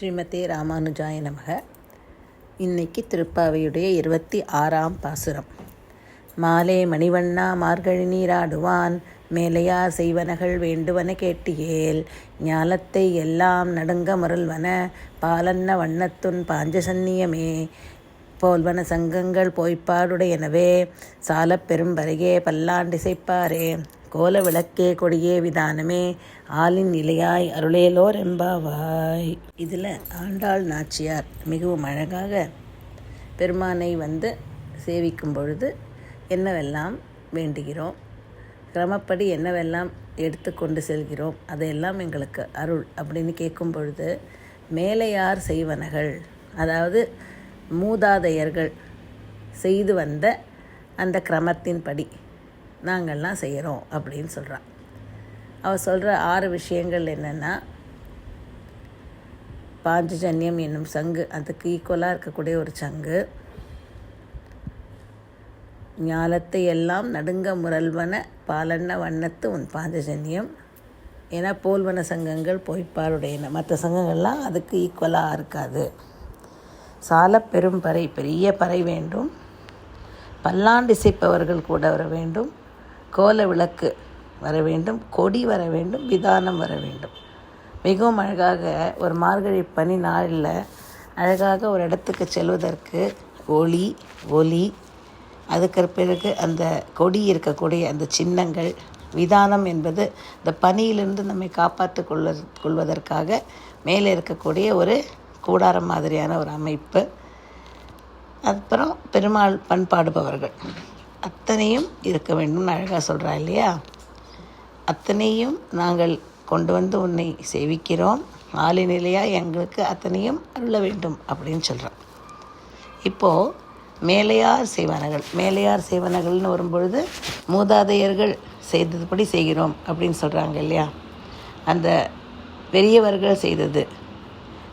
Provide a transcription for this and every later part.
ஸ்ரீமதே ராமானுஜாய நமக. இன்னைக்கு திருப்பாவையுடைய இருபத்தி ஆறாம் பாசுரம். மாலே மணிவண்ணா மார்கழி நீராடுவான் மேலையா செய்வனகள் வேண்டுவன கேட்டியேல் ஞாலத்தை எல்லாம் நடுங்க முரல்வன பாலன்ன வண்ணத்துன் பாஞ்சசன்னியமே போல்வன சங்கங்கள் போய்ப்பாடுடையனவே சாலப் பெரும்பருகே பல்லாண்டிசைப்பாரே. கோல விளக்கே கொடியே விதானமே. ஆளின் நிலையாய் அருளேலோர் எம்பாவாய் இதில் ஆண்டாள் நாச்சியார் மிகவும் அழகாக பெருமானை வந்து சேவிக்கும் பொழுது என்னவெல்லாம் வேண்டுகிறோம்? கிரமப்படி என்னவெல்லாம் எடுத்துக்கொண்டு செல்கிறோம்? அதையெல்லாம் எங்களுக்கு அருள் அப்படின்னு கேட்கும் பொழுது மேலையார் செய்வனகள் அதாவது மூதாதையர்கள் செய்து வந்த அந்த கிரமத்தின்படி நாங்கள்லாம் செய்கிறோம் அப்படின்னு சொல்கிறான் அவள் சொல்கிற ஆறு விஷயங்கள் என்னென்னா பாஞ்சஜன்யம் என்னும் சங்கு அதுக்கு ஈக்குவலாக இருக்கக்கூடிய ஒரு சங்கு. ஞாலத்தை எல்லாம் நடுங்க முரல்வன பாலன்ன வண்ணத்து உன் பாஞ்சஜன்யம். ஏன்னா போல்வன சங்கங்கள் பொய்ப்பாருடையன மற்ற சங்கங்கள்லாம் அதுக்கு ஈக்குவலாக இருக்காது. சால பெரும் பறை பெரிய பறை வேண்டும். பல்லாண்டிசைப்பவர்கள் கூட வர வேண்டும். கோல விளக்கு வர வேண்டும் கொடி வர வேண்டும் விதானம் வர வேண்டும். மிகவும் அழகாக ஒரு மார்கழி பனி நாளில் அழகாக ஒரு இடத்துக்கு செல்வதற்கு ஒளி ஒலி. அதுக்கு பிறகு அந்த கொடி இருக்கக்கூடிய அந்த சின்னங்கள் விதானம் என்பது இந்த பனியிலிருந்து நம்மை காப்பாற்றி கொள்ள கொள்வதற்காக மேலே இருக்கக்கூடிய ஒரு கூடாரம் மாதிரியான ஒரு அமைப்பு. அப்புறம் பெருமாள் பண்பாடுபவர்கள். அத்தனையும் இருக்க வேண்டும்னு அழகாக சொல்கிறா இல்லையா? அத்தனையும் நாங்கள் கொண்டு வந்து உன்னை சேவிக்கிறோம். ஆலை நிலையாக எங்களுக்கு அத்தனையும் அருள வேண்டும் அப்படின்னு சொல்கிறோம் இப்போது மேலையார் செய்வனகள் மேலையார் செய்வனகள்னு வரும்பொழுது மூதாதையர்கள் செய்ததுபடி செய்கிறோம் அப்படின்னு சொல்கிறாங்க இல்லையா? அந்த பெரியவர்கள் செய்தது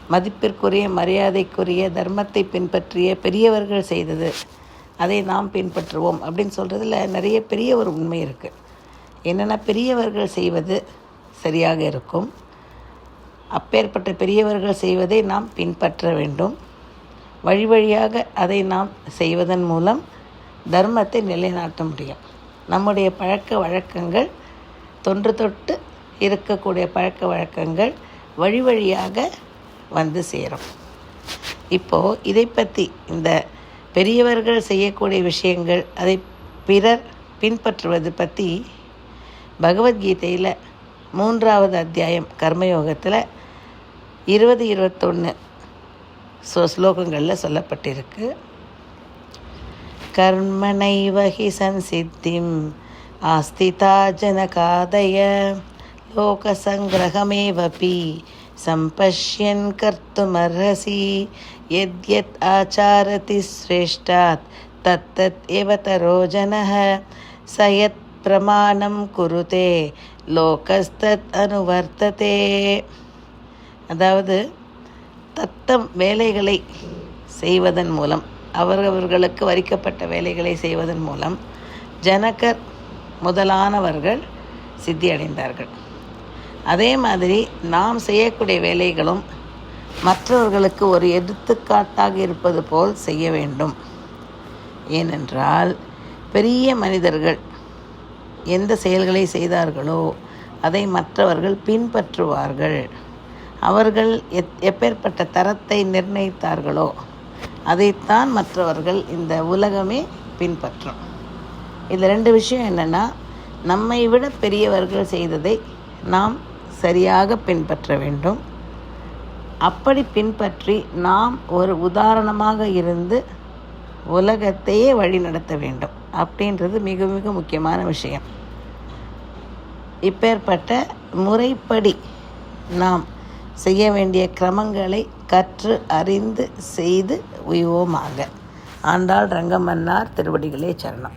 மதிப்பிற்குரிய மரியாதைக்குரிய தர்மத்தை பின்பற்றிய பெரியவர்கள் செய்தது அதை நாம் பின்பற்றுவோம் அப்படின்னு சொல்கிறதுல நிறைய பெரிய ஒரு உண்மை இருக்குது என்னென்னா பெரியவர்கள் செய்வது சரியாக இருக்கும். அப்பேற்பட்ட பெரியவர்கள் செய்வதை நாம் பின்பற்ற வேண்டும். வழி வழியாக அதை நாம் செய்வதன் மூலம் தர்மத்தை நிலைநாட்ட முடியும். நம்முடைய பழக்க வழக்கங்கள் தொன்று தொட்டு இருக்கக்கூடிய பழக்க வழக்கங்கள் வழி வழியாக வந்து சேரும். இப்போது இதை பற்றி இந்த பெரியவர்கள் செய்யக்கூடிய விஷயங்கள் அதை பிறர் பின்பற்றுவது பற்றி பகவத்கீதையில் மூன்றாவது அத்தியாயம் கர்மயோகத்தில் இருபது இருபத்தொன்று ஸோ ஸ்லோகங்களில் சொல்லப்பட்டிருக்கு. கர்மனைவகி சன்சித்திம் ஆஸ்திதா ஜனகாதய லோகசங்கிரகமேவபி सम्पश्यन् कर्तुमर्हसि यद्यत् आचारति श्रेष्ठात् तत्तत् एव तरो जनः स यत् பிரமாணம் குருதே லோகஸ்தத் அனுவர்த்ததே அதாவது தத்தம் வேலைகளை செய்வதன் மூலம் அவரவர்களுக்கு வரிக்கப்பட்ட வேலைகளை செய்வதன் மூலம் ஜனகர் முதலானவர்கள் சித்தியடைந்தார்கள் அதே மாதிரி நாம் செய்யக்கூடிய வேலைகளும் மற்றவர்களுக்கு ஒரு எடுத்துக்காட்டாக இருப்பது போல் செய்ய வேண்டும். ஏனென்றால் பெரிய மனிதர்கள் எந்த செயல்களை செய்தார்களோ அதை மற்றவர்கள் பின்பற்றுவார்கள். அவர்கள் எத் எப்பேற்பட்ட தரத்தை நிர்ணயித்தார்களோ அதைத்தான் மற்றவர்கள் இந்த உலகமே பின்பற்றும். இது ரெண்டு விஷயம் என்னென்னா நம்மை விட பெரியவர்கள் செய்ததை நாம் சரியாக பின்பற்ற வேண்டும். அப்படி பின்பற்றி நாம் ஒரு உதாரணமாக இருந்து உலகத்தையே வழி நடத்த வேண்டும். அப்படின்றது மிக மிக முக்கியமான விஷயம். இப்பேற்பட்ட முறைப்படி நாம் செய்ய வேண்டிய கிரமங்களை கற்று அறிந்து செய்து உய்வோமாக. ஆண்டாள் ரங்கமன்னார் திருவடிகளே சரணம்.